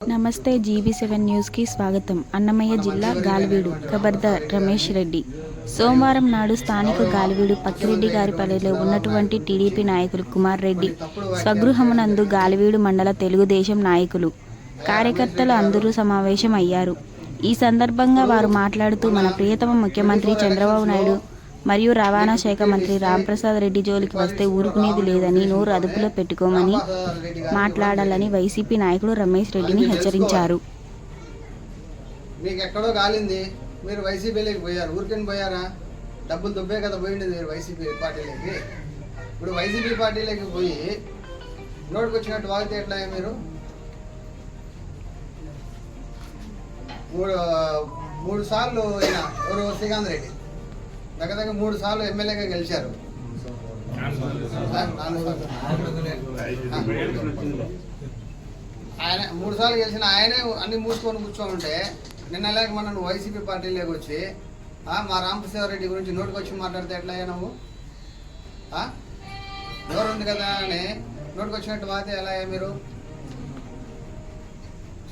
నమస్తే GB seven న్యూస్కి స్వాగతం. అన్నమయ్య జిల్లా గాలివీడు ఖబర్దార్ రమేష్ రెడ్డి. సోమవారం నాడు స్థానిక గాలివీడు పక్కిరెడ్డి గారిపల్లెలో ఉన్నటువంటి టీడీపీ నాయకులు కుమార్ రెడ్డి స్వగృహమునందు గాలివీడు మండల తెలుగుదేశం నాయకులు కార్యకర్తలు అందరూ సమావేశం అయ్యారు ఈ సందర్భంగా వారు మాట్లాడుతూ మన ప్రియతమ ముఖ్యమంత్రి చంద్రబాబు నాయుడు మరియు రవాణా శాఖ మంత్రి రాంప్రసాద్ రెడ్డి జోలికి వస్తే ఊరుకునేది లేదని నోరు అదుపులో పెట్టుకోమని మాట్లాడాలని వైసీపీ నాయకుడు రమేష్ రెడ్డిని హెచ్చరించారు. మీకు ఎక్కడో కాలింది. మీరు వైసీపీలోకి పోయారు. ఊరికని పోయారా? డబ్బులు దుబ్బే కదా పోయింది మీరు వైసీపీ పార్టీలోకి. ఇప్పుడు వైసీపీ పార్టీలోకి పోయి నోటికి వచ్చినట్టు వాగితే ఎట్లా మీరు? మూడు మూడు సార్లు అయినా ఎవరు శ్రీకాంత్ రెడ్డి. దగ్గర దగ్గర మూడు సార్లు ఎమ్మెల్యేగా గెలిచారు. ఆయన మూడు సార్లు గెలిచిన ఆయనే అన్ని మూసుకొని కూర్చోమంటే ఉంటే నిన్న లేక మన వైసీపీ పార్టీలోకి వచ్చి మా మా రెడ్డి గురించి నోటికి వచ్చి మాట్లాడితే ఎట్లా నువ్వు? ఎవరు ఉంది కదా అని నోటికి వచ్చినట్టు వాతే ఎలా అయ్యా మీరు?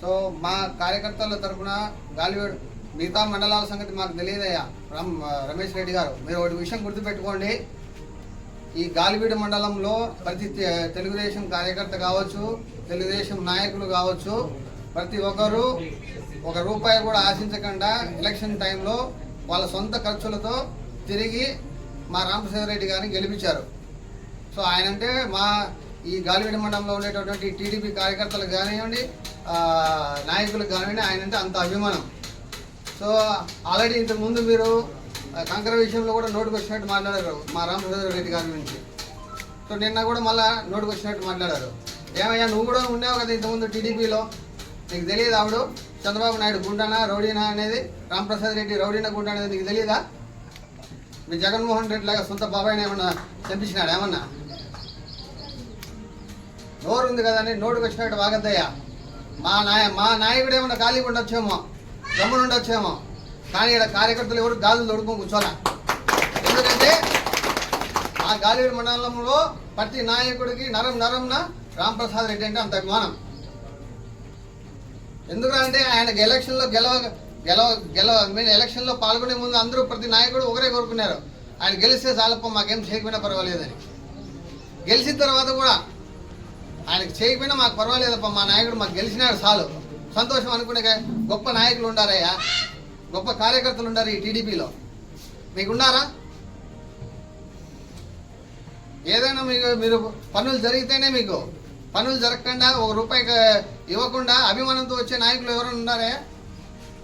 సో మా కార్యకర్తల తరఫున గాలివేడు మిగతా మండలాల సంగతి మాకు తెలియదయ్యా. రమ్ రమేష్ రెడ్డి గారు మీరు ఒకటి విషయం గుర్తుపెట్టుకోండి. ఈ గాలివీడు మండలంలో ప్రతి తెలుగుదేశం కార్యకర్త కావచ్చు తెలుగుదేశం నాయకులు కావచ్చు ప్రతి ఒక్కరు ఒక రూపాయి కూడా ఆశించకుండా ఎలక్షన్ టైంలో వాళ్ళ సొంత ఖర్చులతో తిరిగి మా రామప్రసాద్ రెడ్డి గారిని గెలిపించారు. సో ఆయన అంటే మా ఈ గాలివీడి మండలంలో ఉండేటటువంటి టీడీపీ కార్యకర్తలకు కానివ్వండి నాయకులు నాయకులకు కానివ్వండి ఆయన అంటే అంత అభిమానం. సో ఆల్రెడీ ఇంతకు ముందు మీరు కంకర విషయంలో కూడా నోటికి వచ్చినట్టు మాట్లాడారు మా రామప్రసాద్ రెడ్డి గారి నుంచి. సో నిన్న కూడా మళ్ళీ నోటికి వచ్చినట్టు మాట్లాడారు. ఏమయ్యా నువ్వు కూడా ఉండేవు కదా ఇంతకుముందు టీడీపీలో? నీకు తెలియదు ఆవిడు? చంద్రబాబు నాయుడు గుండానా రౌడీనా అనేది? రామప్రసాద్ రెడ్డి రౌడీనా గుండా అనేది నీకు తెలియదా? మీ జగన్మోహన్ రెడ్డి లాగా సొంత బాబాయ్ని ఏమన్నా చంపించినాడు ఏమన్నా? నోరు ఉంది కదా అని నోటుకు వచ్చినట్టు వాగద్దయ్యా. మా నాయ మా నాయకుడు ఏమన్నా ఖాళీ ఉండొచ్చేమో? గమ్మున ఉండొచ్చేమో కానీ ఇక్కడ కార్యకర్తలు ఎవరు గాజులు దొడుకుని కూర్చోలే. ఎందుకంటే ఆ గాలివీడు మండలంలో ప్రతి నాయకుడికి నరం నరంన రాంప్రసాద్ రెడ్డి అంటే అంత అభిమానం ఎందుకంటే ఆయన ఎలక్షన్లో గెలవ గెలవ గెలవ మీరు ఎలక్షన్లో పాల్గొనే ముందు అందరూ ప్రతి నాయకుడు ఒకరే కోరుకున్నారు. ఆయన గెలిస్తే చాలప్ప మాకేం చేయకపోయినా పర్వాలేదని. గెలిచిన తర్వాత కూడా ఆయనకు చేయకపోయినా మాకు పర్వాలేదప్ప మా నాయకుడు మాకు గెలిచినాడు చాలు. సంతోషం అనుకునే గొప్ప నాయకులు ఉండారయ్యా. గొప్ప కార్యకర్తలు ఉండారు ఈ టీడీపీలో. మీకు ఉన్నారా ఏదైనా మీకు మీరు పనులు జరిగితేనే మీకు పనులు జరగకుండా ఒక రూపాయి ఇవ్వకుండా అభిమానంతో వచ్చే నాయకులు ఎవరైనా ఉన్నారే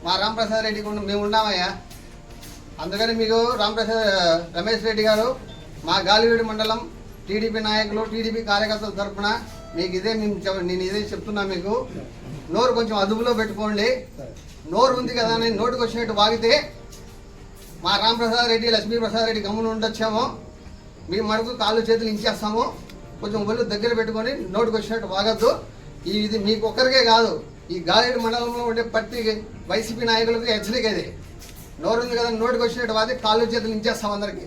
మా రామప్రసాద్ రెడ్డి కూడా మేము ఉన్నామయ్యా. అందుకని మీకు రామప్రసాద్ రమేష్ రెడ్డి గారు మా గాలివీడి మండలం టీడీపీ నాయకులు టీడీపీ కార్యకర్తల తరఫున మీకు ఇదే మేము నేను ఇదే చెప్తున్నా మీకు. నోరు కొంచెం అదుపులో పెట్టుకోండి. నోరు ఉంది కదా అని నోటికి వచ్చినట్టు వాగితే మా రామప్రసాద్ రెడ్డి లక్ష్మీప్రసాద్ రెడ్డి గమ్మున ఉండొచ్చాము. మీ మనకు కాళ్ళు చేతులు ఇంచేస్తాము. కొంచెం ఒళ్ళు దగ్గర పెట్టుకొని నోటికి వచ్చినట్టు వాగద్దు. ఇది మీకు ఒక్కరికే కాదు ఈ గాలేడు మండలంలో ఉండే ప్రతి వైసీపీ నాయకులకు హెచ్చరిక ఇది. నోరు ఉంది కదా నోటికి వచ్చినట్టు వాది కాళ్ళు చేతులు ఇంచేస్తాం అందరికీ.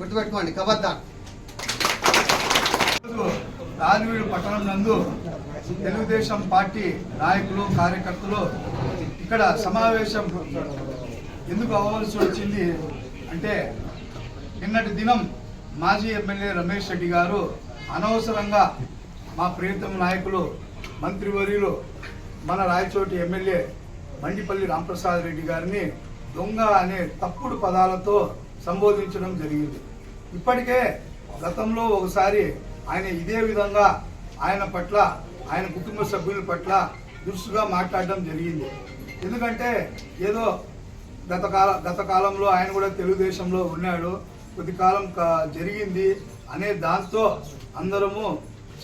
గుర్తుపెట్టుకోండి కబద్దా. రాజవీడు పట్టణం నందు తెలుగుదేశం పార్టీ నాయకులు కార్యకర్తలు ఇక్కడ సమావేశం ఎందుకు అవ్వాల్సి వచ్చింది అంటే నిన్నటి దినం మాజీ ఎమ్మెల్యే రమేష్ రెడ్డి గారు అనవసరంగా మా ప్రియతమ నాయకులు మంత్రివర్యులు మన రాయచోటి ఎమ్మెల్యే మండిపల్లి రాంప్రసాద్ రెడ్డి గారిని దొంగ అనే తప్పుడు పదాలతో సంబోధించడం జరిగింది. ఇప్పటికే గతంలో ఒకసారి ఆయన ఇదే విధంగా ఆయన పట్ల ఆయన కుటుంబ సభ్యుల పట్ల దురుసుగా మాట్లాడడం జరిగింది. ఎందుకంటే ఏదో గత కాల గత కాలంలో ఆయన కూడా తెలుగుదేశంలో ఉన్నాడు. కొద్ది కాలం జరిగింది అనే దాంతో అందరము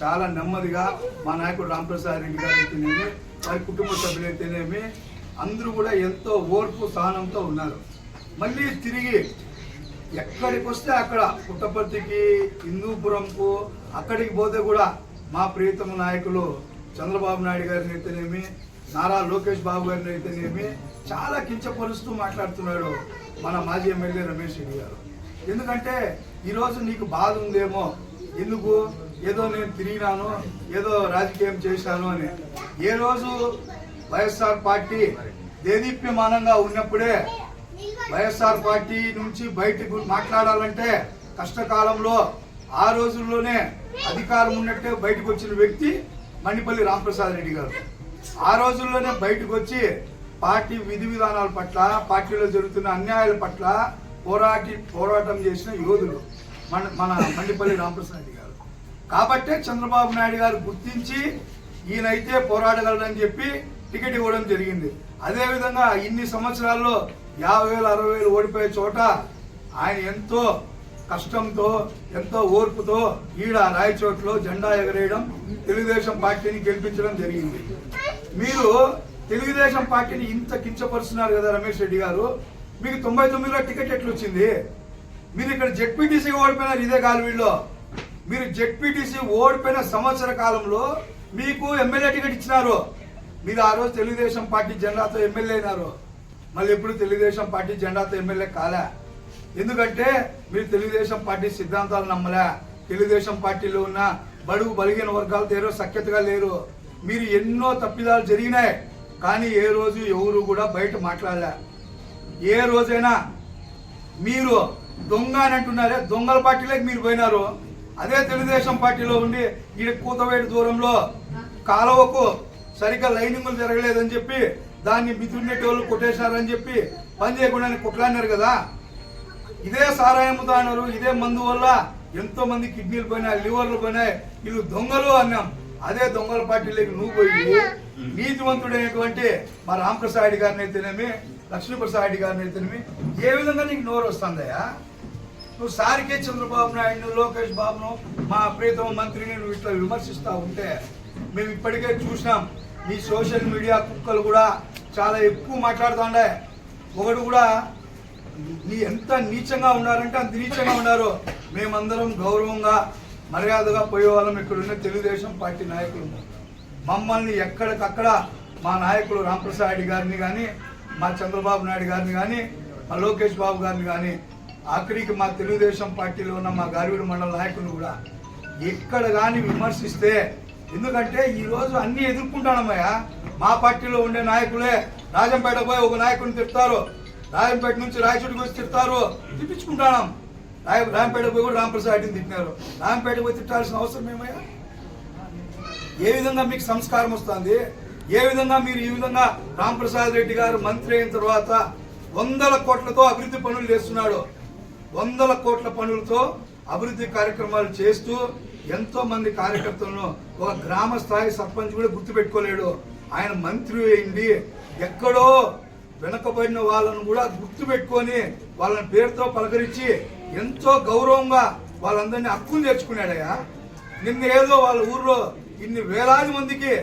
చాలా నెమ్మదిగా మా నాయకుడు రామప్రసాద్ రెడ్డి గారు అయితేనేమి వారి కుటుంబ సభ్యులైతేనేమి అందరూ కూడా ఎంతో ఓర్పు సహనంతో ఉన్నారు. మళ్ళీ తిరిగి ఎక్కడికి వస్తే అక్కడ పుట్టపర్తికి హిందూపురంకు అక్కడికి పోతే కూడా మా ప్రియతమ నాయకులు చంద్రబాబు నాయుడు గారిని అయితేనేమి నారా లోకేష్ బాబు గారిని అయితేనేమి చాలా కించపరుస్తూ మాట్లాడుతున్నాడు మన మాజీ ఎమ్మెల్యే రమేష్ రెడ్డి గారు. ఎందుకంటే ఈరోజు నీకు బాధ ఉందేమో ఎందుకు? ఏదో నేను తిరిగినాను ఏదో రాజకీయం చేశాను అని. ఏ రోజు వైఎస్ఆర్ పార్టీ దేదీప్యమానంగా ఉన్నప్పుడే వైఎస్ఆర్ పార్టీ నుంచి బయటకు మాట్లాడాలంటే కష్టకాలంలో ఆ రోజుల్లోనే అధికారం ఉన్నట్టే బయటకు వచ్చిన వ్యక్తి మణిపల్లి రామప్రసాద్ రెడ్డి గారు. ఆ రోజుల్లోనే బయటకు వచ్చి పార్టీ విధి విధానాల పట్ల పార్టీలో జరుగుతున్న అన్యాయాల పట్ల పోరాటి పోరాటం చేసిన యోధులు మన మన మండిపల్లి రామప్రసాద్ రెడ్డి గారు. కాబట్టే చంద్రబాబు నాయుడు గారు గుర్తించి ఈయనైతే పోరాడగలడని చెప్పి టికెట్ ఇవ్వడం జరిగింది. అదేవిధంగా ఇన్ని సంవత్సరాల్లో యాభై వేలు అరవై వేలు ఓడిపోయే చోట ఆయన ఎంతో కష్టంతో ఎంతో ఓర్పుతో ఈడ రాయచోట్లో జెండా ఎగరేయడం తెలుగుదేశం పార్టీని గెలిపించడం జరిగింది. మీరు తెలుగుదేశం పార్టీని ఇంత కించపరుస్తున్నారు కదా రమేష్ రెడ్డి గారు. మీకు తొంభై తొమ్మిదిలో టికెట్ ఎట్లా వచ్చింది మీరు ఇక్కడ జెడ్పీటీసీ ఓడిపోయినారు ఇదే గాలివీడులో మీరు జెడ్పీటీసీ ఓడిపోయిన సంవత్సర కాలంలో మీకు ఎమ్మెల్యే టికెట్ ఇచ్చినారు. మీరు ఆ రోజు తెలుగుదేశం పార్టీ జెండాతో ఎమ్మెల్యే అయినారు. మళ్ళీ ఎప్పుడు తెలుగుదేశం పార్టీ జెండాతో ఎమ్మెల్యే కాలే. ఎందుకంటే మీరు తెలుగుదేశం పార్టీ సిద్ధాంతాలు నమ్మలే. తెలుగుదేశం పార్టీలో ఉన్న బడుగు బలిగిన వర్గాలతో ఏరో సఖ్యతగా లేరు. మీరు ఎన్నో తప్పిదాలు జరిగినాయి. కానీ ఏ రోజు ఎవరు కూడా బయట మాట్లాడలే. ఏ రోజైనా మీరు దొంగ అని అంటున్నారే దొంగల పార్టీలోకి మీరు పోయినారు. అదే తెలుగుదేశం పార్టీలో ఉండి ఈ కూతవేటి దూరంలో కాలువకు సరిగ్గా లైనింగ్లు జరగలేదని చెప్పి దాన్ని మితున్నెట్టోళ్ళు కొట్టేశారని చెప్పి పని చేయకుండా కొట్లాడినారు కదా. ఇదే సారాయముతో అన్నారు ఇదే మందు వల్ల ఎంతో మంది కిడ్నీలు పోయినాయి లివర్లు పోయినాయి. వీళ్ళు దొంగలు అన్నాం. అదే దొంగల పార్టీలోకి నువ్వు పోయి నీతివంతుడైనటువంటి మా రామప్రసాద్ గారిని అయితేనేమి లక్ష్మీప్రసాద్ గారిని అయితేనేమి ఏ విధంగా నీకు నోరు వస్తుందయ్యా? నువ్వు సారికే చంద్రబాబు నాయుడు లోకేష్ బాబును మా ప్రీతమ మంత్రిని నువ్వు ఇట్లా విమర్శిస్తా ఉంటే మేము ఇప్పటికే చూసినాం. ఈ సోషల్ మీడియా కుక్కలు కూడా చాలా ఎక్కువ మాట్లాడుతుండే. ఒకడు కూడా నీ ఎంత నీచంగా ఉన్నారంటే అంత నీచంగా ఉన్నారు. మేమందరం గౌరవంగా మర్యాదగా పోయేవాళ్ళం ఇక్కడున్న తెలుగుదేశం పార్టీ నాయకులు. మమ్మల్ని ఎక్కడికక్కడ మా నాయకులు రామప్రసాద్ గారిని కానీ మా చంద్రబాబు నాయుడు గారిని కానీ మా లోకేష్ బాబు గారిని కానీ ఆఖరికి మా తెలుగుదేశం పార్టీలో ఉన్న మా గారివిడి మండల నాయకులు కూడా ఎక్కడ కానీ విమర్శిస్తే ఎందుకంటే ఈరోజు అన్నీ అన్ని ఎదుర్కొంటానమ్మయ్యా. మా పార్టీలో ఉండే నాయకులే రాజంపేట పోయి ఒక నాయకుడిని తిడతారు. రాజంపేట నుంచి రాయచోటికి వచ్చి తిడతారు. తిప్పించుకుంటాం రాయ రాంపేట పోయి కూడా రామప్రసాద్ని తిట్టినారు. రాంపేట పోయి తిట్టాల్సిన అవసరం ఏమయ్యా? ఏ విధంగా మీకు సంస్కారం వస్తుంది? ఏ విధంగా మీరు ఈ విధంగా రాంప్రసాద్ రెడ్డి గారు మంత్రి అయిన తర్వాత వందల కోట్లతో అభివృద్ధి పనులు చేస్తున్నాడు. వందల కోట్ల పనులతో అభివృద్ధి కార్యక్రమాలు చేస్తూ ఎంతో మంది కార్యకర్తలను ఒక గ్రామ స్థాయి సర్పంచ్ కూడా గుర్తుపెట్టుకోలేడు. ఆయన మంత్రి అయింది. ఎక్కడో వెనకబడిన వాళ్ళను కూడా గుర్తుపెట్టుకొని వాళ్ళని పేరుతో పలకరించి ఎంతో గౌరవంగా వాళ్ళందరినీ హక్కులు తెచ్చుకున్నాడయ్యా. నిన్న ఏదో వాళ్ళ ఊర్లో ఇన్ని వేలాది మందికి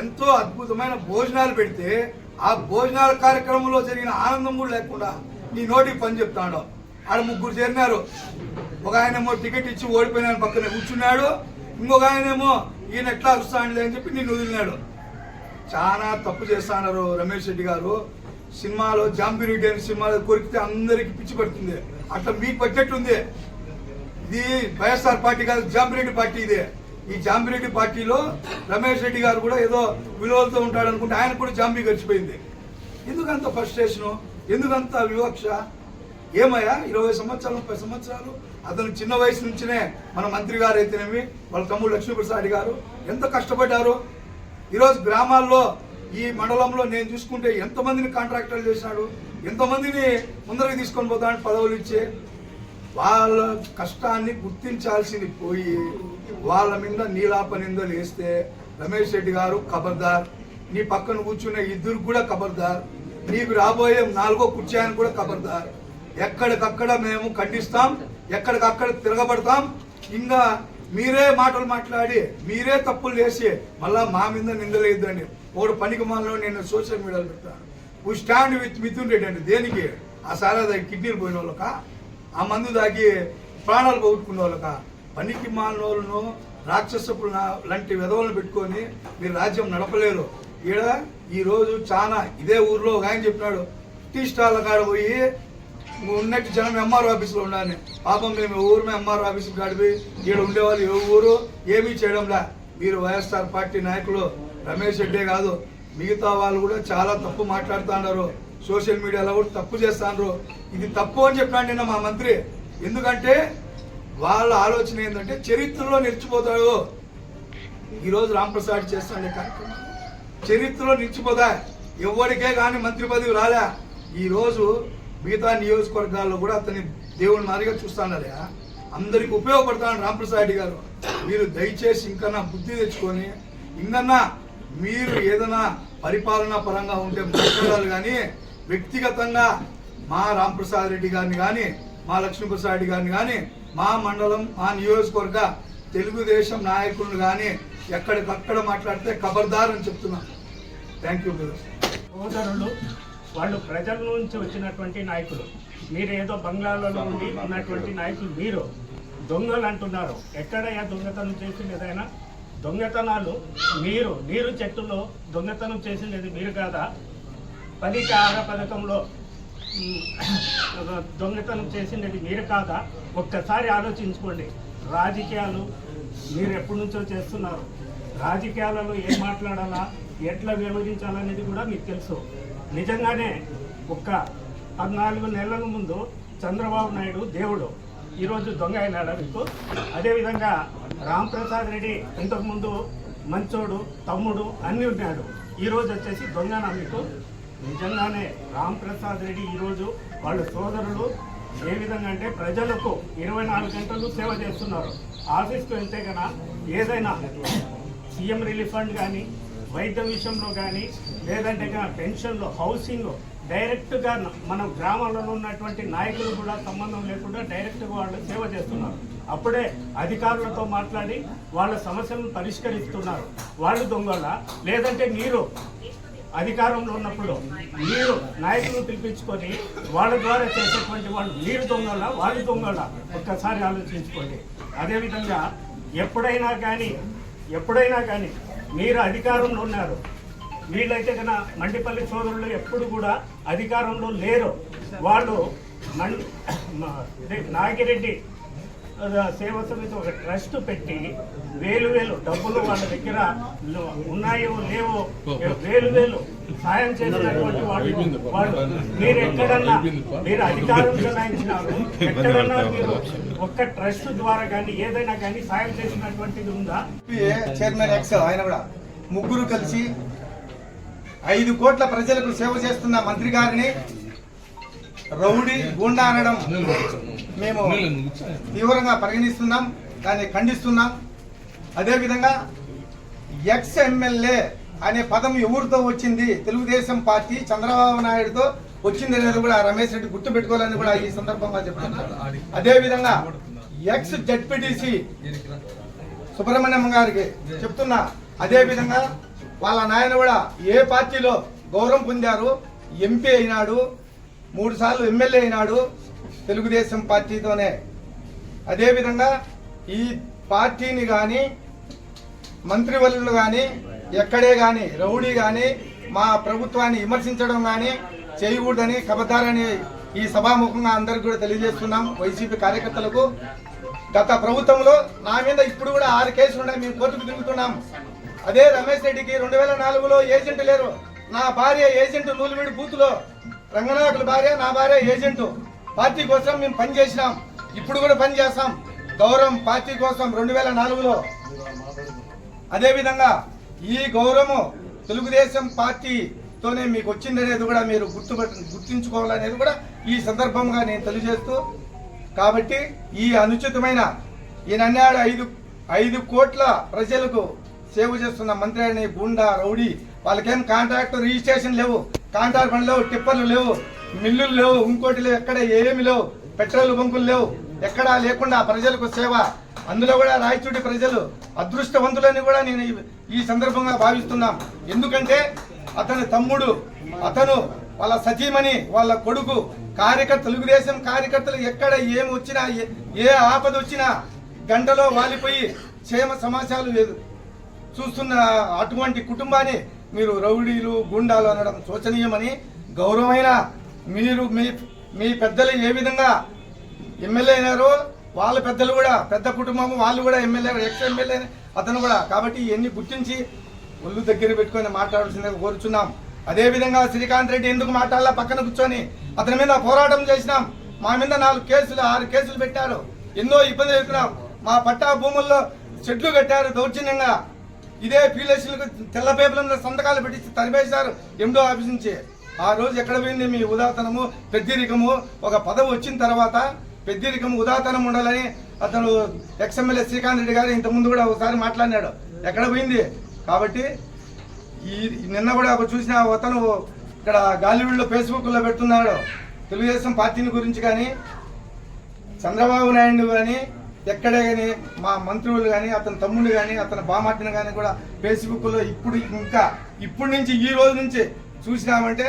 ఎంతో అద్భుతమైన భోజనాలు పెడితే ఆ భోజనాల కార్యక్రమంలో జరిగిన ఆనందం కూడా లేకుండా నీ నోటికి పని చెప్తాడు. ఆడ ముగ్గురు చేరినారు. ఒక ఆయనేమో టికెట్ ఇచ్చి ఓడిపోయిన పక్కన కూర్చున్నాడు. ఇంకొక ఆయనేమో ఈయన ఎట్లా వస్తాడులే అని చెప్పి నిన్ను వదిలినాడు. చాలా తప్పు చేస్తున్నారు రమేష్ రెడ్డి గారు. సినిమాలో జాంబిరెడ్డి అనే సినిమాలో కొరికితే అందరికి పిచ్చి పడుతుంది. అట్లా మీకు పట్టేట్టుంది ఇది వైఎస్ఆర్ పార్టీ కాదు జాంబిరెడ్డి పార్టీ ఇది. ఈ జాంబిరెడ్డి పార్టీలో రమేష్ రెడ్డి గారు కూడా ఏదో విలువలతో ఉంటాడు అనుకుంటే ఆయన కూడా జాంబీ గడిచిపోయింది. ఎందుకంత ఫ్రస్ట్రేషను ఎందుకంత వివక్ష? ఏమయ్యా? ఇరవై సంవత్సరాలు ముప్పై సంవత్సరాలు? అతను చిన్న వయసు నుంచినే మన మంత్రి గారు అయితేనేమి వాళ్ళ తమ్ముడు లక్ష్మీప్రసాద్ గారు ఎంత కష్టపడ్డారు? ఈరోజు గ్రామాల్లో ఈ మండలంలో నేను చూసుకుంటే ఎంతమందిని కాంట్రాక్టర్లు చేసినాడు ఎంతమందిని ముందరికి తీసుకొని పోతాడని పదవులు ఇచ్చే వాళ్ళ కష్టాన్ని గుర్తించాల్సింది పోయి వాళ్ళ మీద నీలాప నిందలు వేస్తే రమేష్ రెడ్డి గారు ఖబర్దార్ నీ పక్కన కూర్చున్న ఇద్దరు కూడా ఖబర్దార్ నీకు రాబోయే నాలుగో కుర్చీ ఆయన కూడా ఖబర్దార్ ఎక్కడికక్కడ మేము ఖండిస్తాం ఎక్కడికక్కడ తిరగబడతాం. ఇంకా మీరే మాటలు మాట్లాడి మీరే తప్పులు చేసి మళ్ళా మా మీద నిందలేద్దండి ఒకడు పనికి మనలో నేను సోషల్ మీడియాలో పెడతాను we stand with Mithun Reddy అండి. దేనికి? ఆ సారా దాకి కిడ్నీలు పోయిన వాళ్ళకా? ఆ మందు దాకి ప్రాణాలు పోగొట్టుకున్న వాళ్ళక? పనికి మాలినోళ్ళను రాక్షసపు లాంటి విధవలను పెట్టుకొని మీరు రాజ్యం నడపలేరు. ఈడ ఈరోజు చాలా ఇదే ఊర్లో ఒక ఆయన చెప్పినాడు. టీ స్టాల్ కాడ పోయి ఉన్నట్టు జనం ఎంఆర్ఓ ఆఫీసులో ఉండాలి పాపం మేము ఊరు ఎంఆర్ఓ ఆఫీస్ గడిపి ఈడ ఉండేవాళ్ళు ఏ ఊరు ఏమీ చేయడంలా. మీరు వైఎస్ఆర్ పార్టీ నాయకులు రమేష్ రెడ్డే కాదు. మిగతా వాళ్ళు కూడా చాలా తప్పు మాట్లాడుతున్నారు. సోషల్ మీడియాలో కూడా తప్పు చేస్తున్నారు. ఇది తప్పు అని చెప్పాను నిన్న మా మంత్రి. ఎందుకంటే వాళ్ళ ఆలోచన ఏంటంటే చరిత్రలో నిలిచిపోతాడు. ఈరోజు రాంప్రసాద్ చేస్తాడు కార్యక్రమం. చరిత్రలో నిలిచిపోతా. ఎవరికే కానీ మంత్రి పదవి రాలే. ఈరోజు మిగతా నియోజకవర్గాల్లో కూడా అతని దేవుని మాదిరిగా చూస్తున్నారా అందరికి ఉపయోగపడతాను రామప్రసాద్ రెడ్డి గారు. మీరు దయచేసి ఇంకన్నా బుద్ధి తెచ్చుకొని ఇంకన్నా మీరు ఏదైనా పరిపాలనా పరంగా ఉంటే మాట్లాడాలి కానీ వ్యక్తిగతంగా మా రాంప్రసాద్ రెడ్డి గారిని కానీ మా లక్ష్మీప్రసాద్ రెడ్డి గారిని కానీ మా మండలం మా నియోజకవర్గ తెలుగుదేశం నాయకులను కానీ ఎక్కడికక్కడ మాట్లాడితే ఖబర్దార్ అని చెప్తున్నాను. థ్యాంక్ యూ బ్రదర్ వాళ్ళు ప్రజల నుంచి వచ్చినటువంటి నాయకులు. మీరు ఏదో బంగ్లాలలో ఉండి ఉన్నటువంటి నాయకులు మీరు. దొంగలు అంటున్నారు. ఎక్కడయ్యా దొంగతనం చేసింది ఏదైనా? దొంగతనాలు మీరు నీరు చెట్టులో దొంగతనం చేసింది మీరు కాదా? పదికి ఆహార పథకంలో దొంగతనం చేసింది మీరు కాదా? ఒక్కసారి ఆలోచించుకోండి. రాజకీయాలు మీరు ఎప్పటి నుంచో చేస్తున్నారు. రాజకీయాలలో ఏం మాట్లాడాలా? ఎట్లా వివరించాలనేది కూడా మీకు తెలుసు. నిజంగానే ఒక్క పద్నాలుగు నెలల ముందు చంద్రబాబు నాయుడు దేవుడు. ఈరోజు దొంగ అయినాడా మీకు? అదేవిధంగా రామ్ ప్రసాద్ రెడ్డి ఇంతకుముందు మంచోడు తమ్ముడు అన్నీ ఉన్నాడు. ఈరోజు వచ్చేసి దొంగనా మీకు? నిజంగానే రామ్ ప్రసాద్ రెడ్డి ఈరోజు వాళ్ళ సోదరులు ఏ విధంగా అంటే ప్రజలకు ఇరవై నాలుగు గంటలు సేవ చేస్తున్నారు. ఆఫీస్కి వెళ్తే కన్నా ఏదైనా సీఎం రిలీఫ్ ఫండ్ కానీ వైద్య విషయంలో కానీ లేదంటే పెన్షన్లో పెన్షన్లు హౌసింగ్ డైరెక్ట్గా మన గ్రామాలలో ఉన్నటువంటి నాయకులు కూడా సంబంధం లేకుండా డైరెక్ట్గా వాళ్ళు సేవ చేస్తున్నారు. అప్పుడే అధికారులతో మాట్లాడి వాళ్ళ సమస్యలను పరిష్కరిస్తున్నారు. వాళ్ళు దొంగల? లేదంటే మీరు అధికారంలో ఉన్నప్పుడు మీరు నాయకులను పిలిపించుకొని వాళ్ళ ద్వారా చేసేటువంటి వాళ్ళు మీరు దొంగల? వాళ్ళు దొంగల? ఒక్కసారి ఆలోచించుకోండి. అదేవిధంగా ఎప్పుడైనా కానీ ఎప్పుడైనా కానీ మీరు అధికారంలో ఉన్నారు. వీళ్ళైతే కన్నా మండిపల్లి సోదరులు ఎప్పుడు కూడా అధికారంలో లేరు. వాళ్ళు మండి నాగిరెడ్డి సేవ సమితి ఒక ట్రస్ట్ పెట్టి వేలు వేలు డబ్బులు వాళ్ళ దగ్గర ఉన్నాయో లేవో వేలు వేలు సాయం చేసినటువంటి వాళ్ళు వాళ్ళు మీరు ఎక్కడన్నా మీరు అధికారం చెలాయించినారు ఎక్కడన్నా మీరు ఒక్క ట్రస్ట్ ద్వారా కానీ ఏదైనా కానీ సాయం చేసినటువంటిది ఉందా? చైర్మన్ ఎక్స్ ఆయన కూడా ముగ్గురు కలిసి ఐదు కోట్ల ప్రజలకు సేవ చేస్తున్న మంత్రి గారిని రౌడీ గుండా అనడం. మేము తీవ్రంగా పరిగణిస్తున్నాం దాన్ని ఖండిస్తున్నాం. అదేవిధంగా ఎక్స్ ఎమ్మెల్యే అనే పదం ఎవరితో వచ్చింది? తెలుగుదేశం పార్టీ చంద్రబాబు నాయుడుతో వచ్చింది అనేది కూడా రమేష్ రెడ్డి గుర్తు పెట్టుకోవాలని కూడా ఈ సందర్భంగా చెప్తున్నారు. అదేవిధంగా ఎక్స్ జడ్పీటీసీ సుబ్రహ్మణ్యం గారికి చెప్తున్నా. అదే విధంగా వాళ్ళ నాయన కూడా ఏ పార్టీలో గౌరవం పొందారు? ఎంపీ అయినాడు మూడు సార్లు ఎమ్మెల్యే అయినాడు తెలుగుదేశం పార్టీతోనే. అదేవిధంగా ఈ పార్టీని కానీ మంత్రివర్యులు కానీ ఎక్కడే కానీ రౌడీ కానీ మా ప్రభుత్వాన్ని విమర్శించడం కానీ చేయకూడదని కబద్దారని ఈ సభాముఖంగా అందరికి కూడా తెలియజేస్తున్నాం వైసీపీ కార్యకర్తలకు. గత ప్రభుత్వంలో నా మీద ఇప్పుడు కూడా ఆరు కేసులు ఉన్నాయి మేము కోర్టుకు తిరుగుతున్నాం. అదే రమేష్ రెడ్డికి రెండు వేల నాలుగులో ఏజెంట్ లేరు. నా భార్య ఏజెంట్ నూలిమిడి బూత్లో. రంగనాయకుల భార్య నా భార్య ఏజెంటు. పార్టీ కోసం మేము పని చేసినాం. ఇప్పుడు కూడా పని చేస్తాం. గౌరవం పార్టీ కోసం రెండు వేల నాలుగులో. అదేవిధంగా ఈ గౌరవము తెలుగుదేశం పార్టీతోనే మీకు వచ్చిందనేది కూడా మీరు గుర్తుపట్టి గుర్తుంచుకోవాలనేది కూడా ఈ సందర్భంగా నేను తెలియజేస్తూ కాబట్టి ఈ అనుచితమైన ఈయన ఐదు ఐదు కోట్ల ప్రజలకు సేవ చేస్తున్న మంత్రి అనే గుండా రౌడీ వాళ్ళకేం కాంట్రాక్ట్ రిజిస్ట్రేషన్ లేవు కాంట్రాక్ట్ పనులు లేవు టిప్పర్లు లేవు. మిల్లులు లేవు ఇంకోటి లేవు ఎక్కడ ఏమి లేవు పెట్రోల్ బంకులు లేవు ఎక్కడా లేకుండా ప్రజలకు సేవ. అందులో కూడా రాయచూటి ప్రజలు అదృష్టవంతులని కూడా నేను ఈ- సందర్భంగా భావిస్తున్నాం. ఎందుకంటే అతని తమ్ముడు అతను వాళ్ళ సతీమణి వాళ్ళ కొడుకు కార్యకర్త తెలుగుదేశం కార్యకర్తలు ఎక్కడ ఏమి వచ్చినా ఏ- ఏ ఆపద వచ్చినా గంటలో వాలిపోయి క్షేమ సమాచారాలు లేదు చూస్తున్న అటువంటి కుటుంబాన్ని మీరు రౌడీలు గుండాలు అనడం శోచనీయమని గౌరవమైన మీరు మీ మీ పెద్దలు ఏ విధంగా ఎమ్మెల్యే అయినారో వాళ్ళ పెద్దలు కూడా పెద్ద కుటుంబం వాళ్ళు కూడా ఎమ్మెల్యే ఎక్స్ ఎమ్మెల్యే అతను కూడా. కాబట్టి ఇవన్నీ గుర్తించి ఒళ్ళు దగ్గర పెట్టుకొని మాట్లాడాల్సిందిగా కోరుచున్నాం. అదేవిధంగా శ్రీకాంత్ రెడ్డి ఎందుకు మాట్లాడాల? పక్కన కూర్చొని అతని మీద పోరాటం చేసినాం. మా మీద నాలుగు కేసులు ఆరు కేసులు పెట్టారు. ఎన్నో ఇబ్బందులు ఎదుర్కొన్నాం. మా పట్టా భూముల్లో చెట్లు కట్టారు దౌర్జన్యంగా. ఇదే పీలేషన్లకు తెల్ల పేపర్ల సంతకాలు పెట్టి తరిపేశారు ఎండో ఆఫీస్ నుంచి. ఆ రోజు ఎక్కడ పోయింది మీ ఉదాతనము పెద్దరికము. ఒక పదవి వచ్చిన తర్వాత పెద్దరికము ఉదాతనం ఉండాలని అతను ఎక్స్ఎమ్మెల్యే శ్రీకాంత్ రెడ్డి గారు ఇంతకుముందు కూడా ఒకసారి మాట్లాడినాడు. ఎక్కడ పోయింది? కాబట్టి ఈ నిన్న కూడా ఒక చూసిన అతను ఇక్కడ గాలివీడులో ఫేస్బుక్లో పెడుతున్నాడు. తెలుగుదేశం పార్టీని గురించి కానీ చంద్రబాబు నాయుడు కానీ ఎక్కడే కానీ మా మంత్రులు కానీ అతని తమ్ముడు కానీ అతని బామాటిని కానీ కూడా ఫేస్బుక్లో ఇప్పుడు ఇంకా ఇప్పటి నుంచి ఈ రోజు నుంచి చూసినామంటే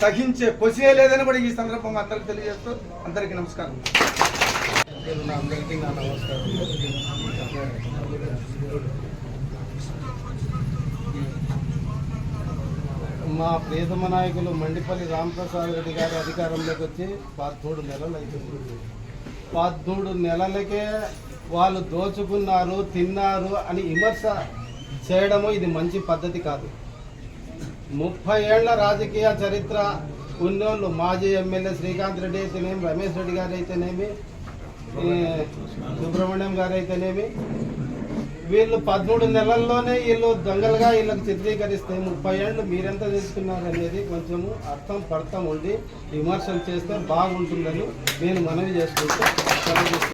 సహించే పొసియే లేదని కూడా ఈ సందర్భంగా అందరికి తెలియజేస్తూ అందరికీ నమస్కారం. అందరికీ నా నమస్కారం మా ప్రియతమ నాయకులు మండిపల్లి రామప్రసాద్ రెడ్డి గారు అధికారంలోకి వచ్చి పదమూడు నెలలు అవుతుంది పదమూడు నెలలకే వాళ్ళు దోచుకున్నారు తిన్నారు అని విమర్శ చేయడము ఇది మంచి పద్ధతి కాదు. ముప్పై ఏళ్ళ రాజకీయ చరిత్ర ఉన్నోళ్ళు మాజీ ఎమ్మెల్యే శ్రీకాంత్ రెడ్డి అయితేనేమి రమేష్ రెడ్డి గారు అయితేనేమి సుబ్రహ్మణ్యం గారు అయితేనేమి వీళ్ళు పదమూడు నెలల్లోనే వీళ్ళు దొంగలుగా వీళ్ళకి చిత్రీకరిస్తే ముప్పై ఏళ్ళు మీరెంత తీసుకున్నారు అనేది కొంచెము అర్థం పడతాం ఉండి విమర్శలు చేస్తే బాగుంటుందని నేను మనవి చేసుకుంటూ